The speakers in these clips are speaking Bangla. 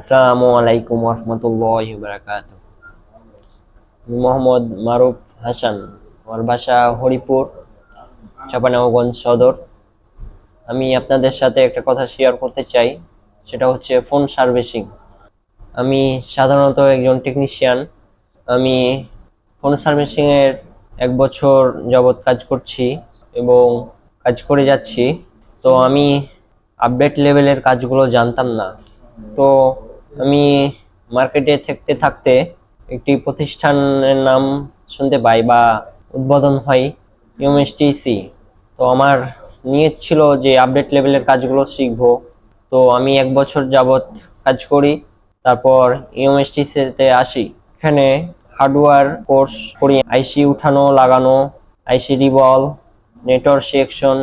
আসসালামু আলাইকুম রহমতুল্লাহ বারাকাত মোহাম্মদ মারুফ হাসান আমার বাসা হরিপুর চাপানাগঞ্জ সদর আমি আপনাদের সাথে একটা কথা শেয়ার করতে চাই, সেটা হচ্ছে ফোন সার্ভিসিং আমি সাধারণত একজন টেকনিশিয়ান আমি ফোন সার্ভিসিংয়ের এক বছর যাবৎ কাজ করছি এবং কাজ করে যাচ্ছি। তো আমি আপডেট লেভেলের কাজগুলো জানতাম না। তো আমি মার্কেটে থাকতে থাকতে একটি প্রতিষ্ঠানের নাম শুনতে পাই বা উদ্বোধন হয় ইউএমএসটিসি তো আমার নিয়ত ছিল যে আপডেট লেভেলের কাজগুলো শিখব। তো আমি এক বছর যাবৎ কাজ করি, তারপর ইউএমএসটিসিতে আসি। এখানে হার্ডওয়্যার কোর্স করি আইসি উঠানো, লাগানো IC reball network section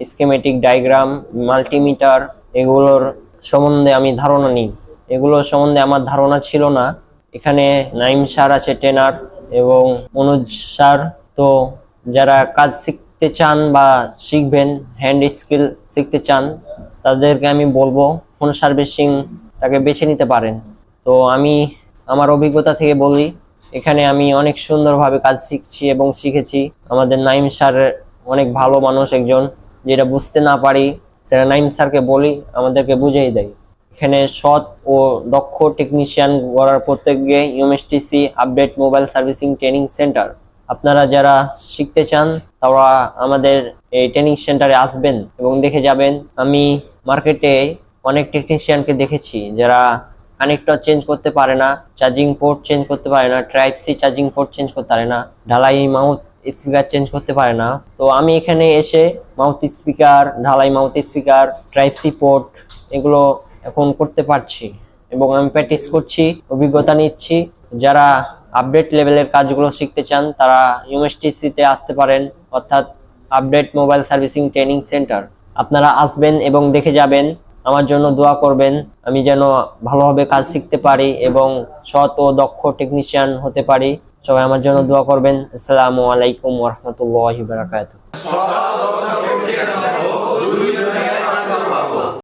schematic diagram multimeter এগুলোর সম্বন্ধে আমি ধারণা নিই। এগুলো সম্বন্ধে আমার ধারণা ছিল না। এখানে নাইম স্যার আছে ট্রেনার এবং অনুজ স্যার। তো যারা কাজ শিখতে চান বা শিখবেন হ্যান্ড স্কিল শিখতে চান, তাদেরকে আমি বলব ফোন সার্ভিসিংটাকে বেছে নিতে পারেন। তো আমি আমার অভিজ্ঞতা থেকে বলি, এখানে আমি অনেক সুন্দরভাবে কাজ শিখছি এবং শিখেছি। আমাদের নাইম স্যার অনেক ভালো মানুষ একজন, যেটা বুঝতে না পারি সেটা নাইম স্যারকে বলি, আমাদেরকে বুঝিয়ে দেয়। এখানে সৎ ও দক্ষ টেকনিশিয়ান গড়ার প্রত্যেককে UMSTC update mobile servicing training centre আপনারা যারা শিখতে চান, তারা আমাদের এই ট্রেনিং সেন্টারে আসবেন এবং দেখে যাবেন। আমি মার্কেটে অনেক টেকনিশিয়ানকে দেখেছি, যারা কানেক্টর চেঞ্জ করতে পারে না চার্জিং পোর্ট চেঞ্জ করতে পারে না type C charging port change করতে পারে না, ঢালাই মাউথ স্পিকার চেঞ্জ করতে পারে না। তো আমি এখানে এসে মাউথ স্পিকার ঢালাই mouth speaker type C port এগুলো এখন করতে পারছি এবং আমি প্র্যাকটিস করছি, অভিজ্ঞতা নিচ্ছি। যারা আপডেট লেভেলের কাজগুলো শিখতে চান, তারা ইউএসটিসিতে আসতে পারেন, অর্থাৎ update mobile servicing training centre আপনারা আসবেন এবং দেখে যাবেন, আমার জন্য দোয়া করবেন, আমি যেন ভালোভাবে কাজ শিখতে পারি এবং সৎ ও দক্ষ টেকনিশিয়ান হতে পারি। সবাই আমার জন্য দোয়া করবেন। আসসালামু আলাইকুম ওরহমতুল্লাহ বারাকাতু